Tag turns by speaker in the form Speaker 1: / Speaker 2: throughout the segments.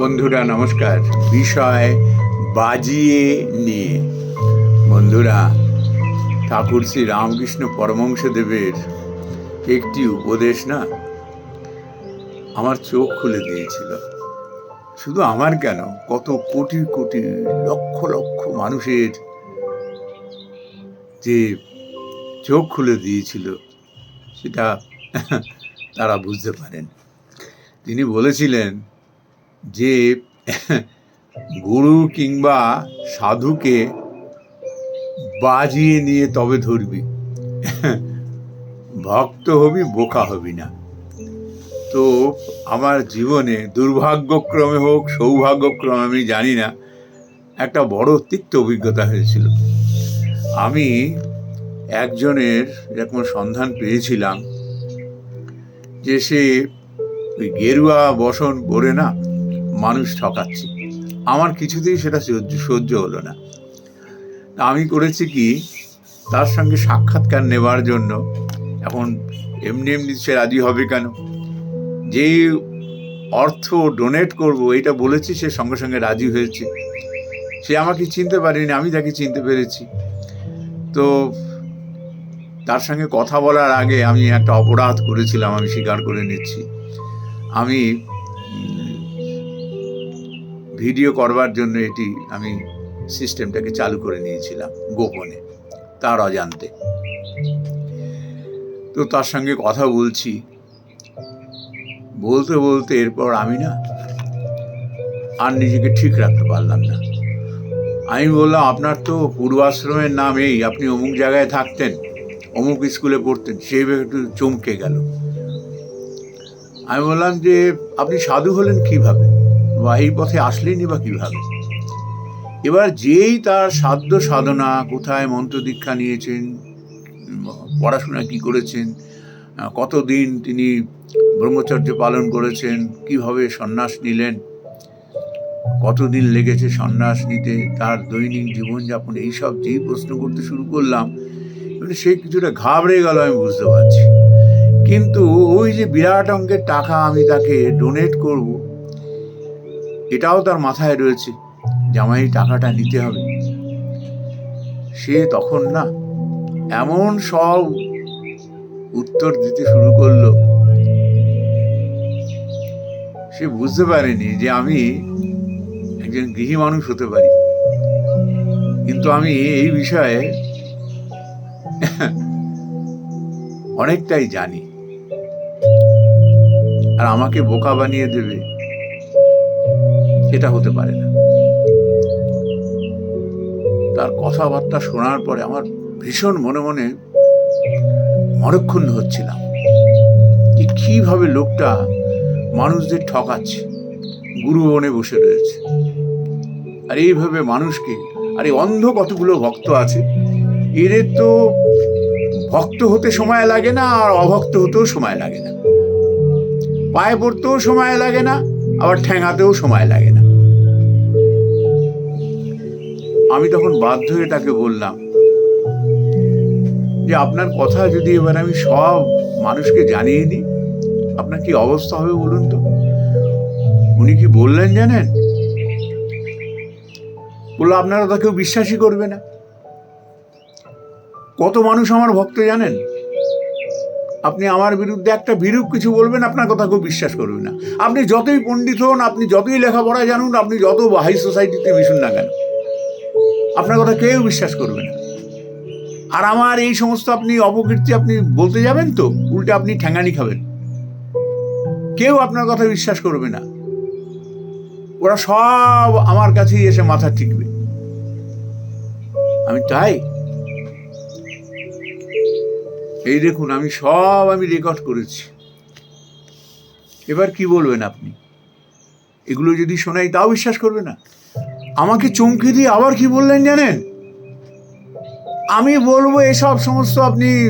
Speaker 1: বন্ধুরা, নমস্কার। বিষয় বাজিয়ে নিয়ে। বন্ধুরা, ঠাকুর শ্রী রামকৃষ্ণ পরমংশদেবের একটি উপদেশ না আমার চোখ খুলে দিয়েছিল। শুধু আমার কেন, কত কোটি কোটি লক্ষ লক্ষ মানুষের যে চোখ খুলে দিয়েছিল, সেটা তারা বুঝতে পারেন। তিনি বলেছিলেন যে গুরু কিংবা সাধুকে বাজিয়ে নিয়ে তবে ধরবি। ভক্ত হবি, বোকা হবি না। তো আমার জীবনে দুর্ভাগ্যক্রমে হোক, সৌভাগ্যক্রমে আমি জানি না, একটা বড় তিক্ত অভিজ্ঞতা হয়েছিল। আমি একজনের এরকম সন্ধান পেয়েছিলাম যে সে গেরুয়া বসন পরে না মানুষ ঠকাচ্ছে। আমার কিছুতেই সেটা সহ্য সহ্য হলো না। আমি করেছি কি, তার সঙ্গে সাক্ষাৎকার নেবার জন্য। এখন এমনি এমনি সে রাজি হবে কেন? যেই অর্থ ডোনেট করব, এটা বলেছি, সে সঙ্গে সঙ্গে রাজি হয়েছে। সে আমাকে চিনতে পারেনি, আমি তাকে চিনতে পেরেছি। তো তার সঙ্গে কথা বলার আগে আমি একটা অপরাধ করেছিলাম, আমি স্বীকার করে নিচ্ছি। আমি ভিডিও করবার জন্য এটি আমি সিস্টেমটাকে চালু করে নিয়েছিলাম গোপনে, তার অজান্তে। তো তার সঙ্গে কথা বলছি। বলতে বলতে এরপর আমি না আর নিজেকে ঠিক রাখতে পারলাম না। আমি বললাম, আপনার তো পূর্বাশ্রমের নাম এই, আপনি অমুক জায়গায় থাকতেন, অমুক স্কুলে পড়তেন ভেবে একটু চমকে গেল। আমি বললাম যে, আপনি সাধু হলেন কীভাবে? বা এই পথে আসলেনই বা কীভাবে? এবার যেই তার সাধ্য সাধনা, কোথায় মন্ত্র দীক্ষা নিয়েছেন পড়াশোনা কি করেছেন কতদিন তিনি ব্রহ্মচর্য পালন করেছেন, কীভাবে সন্ন্যাস নিলেন, কতদিন লেগেছে সন্ন্যাস নিতে, তার দৈনিক জীবনযাপন, এইসব যেই প্রশ্ন করতে শুরু করলাম সে কিছুটা ঘাবড়ে গেল আমি বুঝতে পারছি। কিন্তু ওই যে বিরাট অঙ্কের টাকা আমি তাকে ডোনেট করব এটাও তার মাথায় রয়েছে যে আমায় এই টাকাটা নিতে হবে। সে তখন না এমন সব উত্তর দিতে শুরু করল। সে বুঝতে পারেনি যে আমি একজন গৃহী মানুষ হতে পারি। কিন্তু আমি এই বিষয়ে অনেকটাই জানি। আর আমাকে বোকা বানিয়ে দেবে। এটা হতে পারে না। তার কথাবার্তা শোনার পরে আমার ভীষণ মনে মনে মরক্ষুণ্ণ হচ্ছিলাম যে কীভাবে লোকটা মানুষদের ঠকাচ্ছে, গুরু বনে বসে রয়েছে। আর এইভাবে মানুষকে, আর এই অন্ধ কতগুলো ভক্ত আছে, এদের তো ভক্ত হতে সময় লাগে না আর অভক্ত হতেও সময় লাগে না। পায়ে পড়তেও সময় লাগে না আবার ঠেঙাতেও সময় লাগে না। আমি তখন বাধ্য হয়ে তাকে বললাম যে, আপনার কথা যদি এবার আমি সব মানুষকে জানিয়ে দিই, আপনার কি অবস্থা হবে বলুন তো? উনি কি বললেন জানেন? বলল, আপনারা তো কেউ বিশ্বাসই করবে না। কত মানুষ আমার ভক্ত জানেন? আপনি আমার বিরুদ্ধে একটা বিরূপ কিছু বলবেন, আপনার কথা কেউ বিশ্বাস করবে না। আপনি যতই পণ্ডিত হন, আপনি যতই লেখাপড়া জানুন, আপনি যত হাই সোসাইটিতে মিশুন না কেন, আপনার কথা কেউ বিশ্বাস করবে না। আর আমার এই সমস্ত আপনি অপকীর্তি আপনি বলতে যাবেন তো, উল্টে আপনি ঠ্যাঙ্গানি খাবেন। কেউ আপনার কথা বিশ্বাস করবে না। ওরা সব আমার কাছেই এসে মাথা টিকবে। আমি তাই এই দেখুন, আমি সব আমি রেকর্ড করেছি। এবার কি বলবেন আপনি? এগুলো যদি শোনাই, তাও বিশ্বাস করবে না? আমাকে চমকে দিয়ে আবার কি বললেন জানেন? আমি বলব এসব সমস্ত আপনি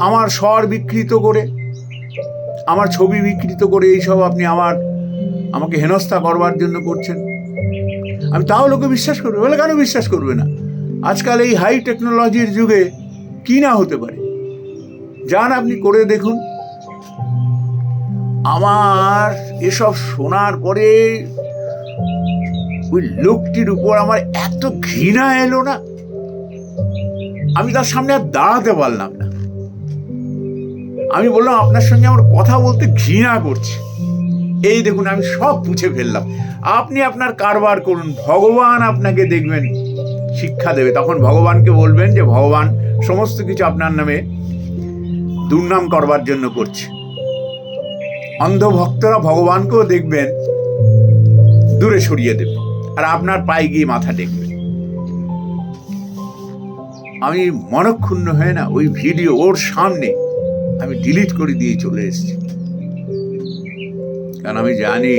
Speaker 1: আমার স্বর বিকৃত করে, আমার ছবি বিকৃত করে এইসব আপনি আমার, আমাকে হেনস্থা করবার জন্য করছেন। আমি তাও লোকে বিশ্বাস করবে, বলে কেন বিশ্বাস করবে না? আজকাল এই হাই টেকনোলজির যুগে কি না হতে পারে? যান আপনি করে দেখুন। আমার এসব শোনার পরে ওই লোকটির উপর আমার এত ঘৃণা এলো না। আমি তার সামনে আর দাঁড়াতে পারলাম না। আমি বললাম, আপনার সঙ্গে আমার কথা বলতে ঘৃণা করছে। এই দেখুন, আমি সব পুছে ফেললাম। আপনি আপনার কারবার করুন। ভগবান আপনাকে দেখবেন, শিক্ষা দেবে। তখন ভগবানকে বলবেন যে, ভগবান, সমস্ত কিছু আপনার নামে দুর্নাম করবার জন্য করছে। অন্ধ ভক্তরা ভগবানকেও দেখবেন, দূরে সরিয়ে দেবে, আর আপনার পায়ে গিয়ে মাথা টেকবে। আমি মনক্ষুণ্ণ হয়ে না, ওই ভিডিও ওর সামনে আমি ডিলিট করে দিয়ে চলে এসেছি। কারণ আমি জানি,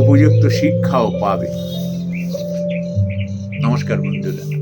Speaker 1: উপযুক্ত শিক্ষাও পাবে। নমস্কার বন্ধুরা।